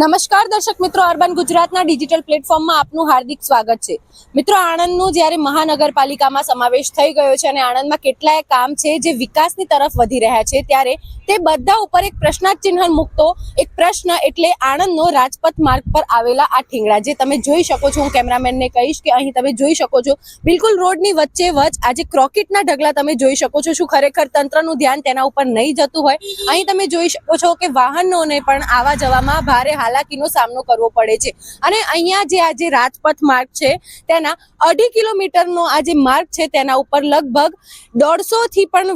નમસ્કાર દર્શક મિત્રો, અર્બન ગુજરાતના ડિજિટલ પ્લેટફોર્મમાં આપનું હાર્દિક સ્વાગત છે. મિત્રો, આણંદનું જ્યારે મહાનગરપાલિકામાં સમાવેશ થઈ ગયો છે અને આણંદમાં કેટલાય કામ છે જે વિકાસની તરફ વધી રહ્યા છે, ત્યારે તે બધા ઉપર એક પ્રશ્નાર્થ ચિહ્ન મૂકતો એક પ્રશ્ન એટલે આણંદનો રાજપથ માર્ગ પર આવેલા આ ઠીંગડા. જે તમે જોઈ શકો છો, હું કેમેરામેનને કહીશ કે અહીં તમે જોઈ શકો છો, બિલકુલ રોડની વચ્ચે વચ આજે ક્રોકેટના ઢગલા તમે જોઈ શકો છો, શું ખરેખર તંત્રનું ધ્યાન તેના ઉપર નહીં જતું હોય. અહીં તમે જોઈ શકો છો કે વાહનોને પણ આવા જવામાં ભારે હાલાકીનો સામનો કરવો પડે છે. અને અહીંયા જે આજે રાજપથ માર્ગ છે, તેના અઢી કિલોમીટરનો આ જે માર્ગ છે, તેના ઉપર લગભગ દોઢસોથી પણ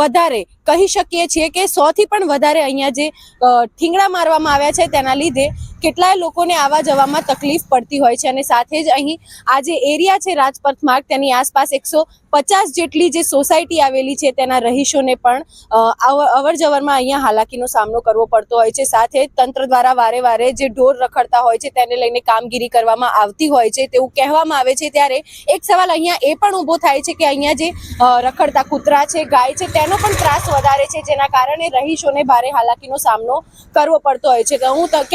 વધારે કહી શકીએ છીએ કે સોથી પણ વધારે અહીંયા જે ઠીંગડા મારવામાં આવ્યા છે, તેના લીધે કેટલાય લોકોને આવવા જવામાં તકલીફ પડતી હોય છે અને સાથે જ અહીં આ જે એરિયા છે રાજપથ માર્ગ, તેની આસપાસ એકસો પચાસ જેટલી જે સોસાયટી આવેલી છે, તેના રહીશોને પણ અવ- અવર જવરમાં અહીંયા હાલાકીનો સામનો કરવો પડતો હોય છે. સાથે તંત્ર દ્વારા વારે વારે જે ઢોર રખડતા હોય છે, તેને લઈને કામગીરી કરવામાં આવતી હોય છે, તેવું કહેવામાં આવે છે. ત્યારે એક સવાલ અહીંયા એ પણ ઊભો થાય છે કે અહીંયા જે રખડતા કૂતરા છે, ગાય છે, તેનો પણ ત્રાસ વધારે છે, જેના કારણે રહીશોને ભારે હાલાકીનો સામનો કરવો પડતો હોય છે. તો હું ત-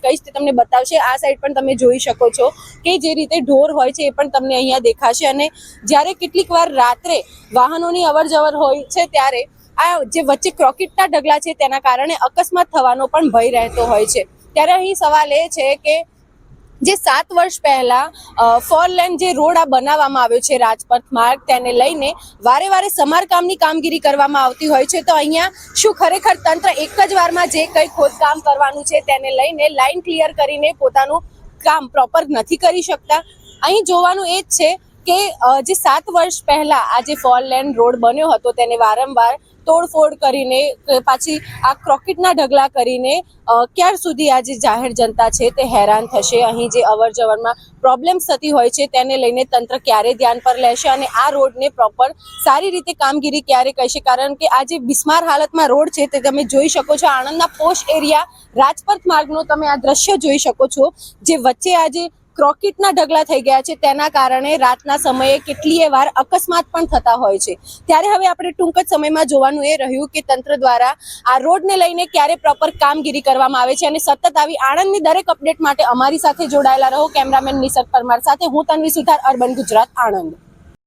કેમેરામેનને કહીશ તે તમને બતાવશે. આ સાઈડ પણ તમે જોઈ શકો છો કે જે રીતે ઢોર હોય છે એ પણ તમને અહીંયા દેખાશે અને જ્યારે કેટલીક વાર રાત્રે વાહનોની અવર જવર હોય છે ત્યારે આ જે વચ્ચે ક્રોકેટના ઢગલા છે તેના કારણે અકસ્માત થવાનો પણ ભય રહેતો હોય છે. ત્યારે અહીં સવાલ એ છે કે જે સાત વર્ષ પહેલા ફોર લેન જે રોડ આ બનાવવામાં આવ્યો છે રાજપથ માર્ગ, તેને લઈને વારે વારે સમારકામની કામગીરી કરવામાં આવતી હોય છે. તો અહીંયા શું ખરેખર તંત્ર એક જ વારમાં જે કંઈ ખોદકામ કરવાનું છે તેને લઈને લાઇન ક્લિયર કરીને પોતાનું કામ પ્રોપર નથી કરી શકતા? અહીં જોવાનું એ જ છે કે જે સાત વર્ષ પહેલા આ જે ફોર લેન રોડ બન્યો હતો, તેને વારંવાર તોડફોડ કરીને પાછી આ ક્રોકેટના ઢગલા કરીને ક્યાર સુધી આ જે જાહેર જનતા છે તે હેરાન થશે? અહીં જે અવર જવરમાં પ્રોબ્લેમ્સ થતી હોય છે, તેને લઈને તંત્ર ક્યારે ધ્યાન પર લેશે અને આ રોડને પ્રોપર સારી રીતે કામગીરી ક્યારે કહેશે કારણ કે આ જે બિસ્માર હાલતમાં રોડ છે, તે તમે જોઈ શકો છો. આણંદના પોશ એરિયા રાજપથ માર્ગનો તમે આ દ્રશ્ય જોઈ શકો છો, જે વચ્ચે આજે ક્રોકેટના ઢગલા થઈ ગયા છે તેના કારણે રાતના સમયે કેટલીય વાર અકસ્માત પણ થતા હોય છે. ત્યારે હવે આપણે ટૂંક જ સમયમાં જોવાનું એ રહ્યું કે તંત્ર દ્વારા આ રોડને લઈને ક્યારે પ્રોપર કામગીરી કરવામાં આવે છે અને સતત આવી આણંદની દરેક અપડેટ માટે અમારી સાથે જોડાયેલા રહો કેમેરામેન નિસર્ગ પરમાર સાથે. હું તન્વી સુથાર અર્બન ગુજરાત, આણંદ.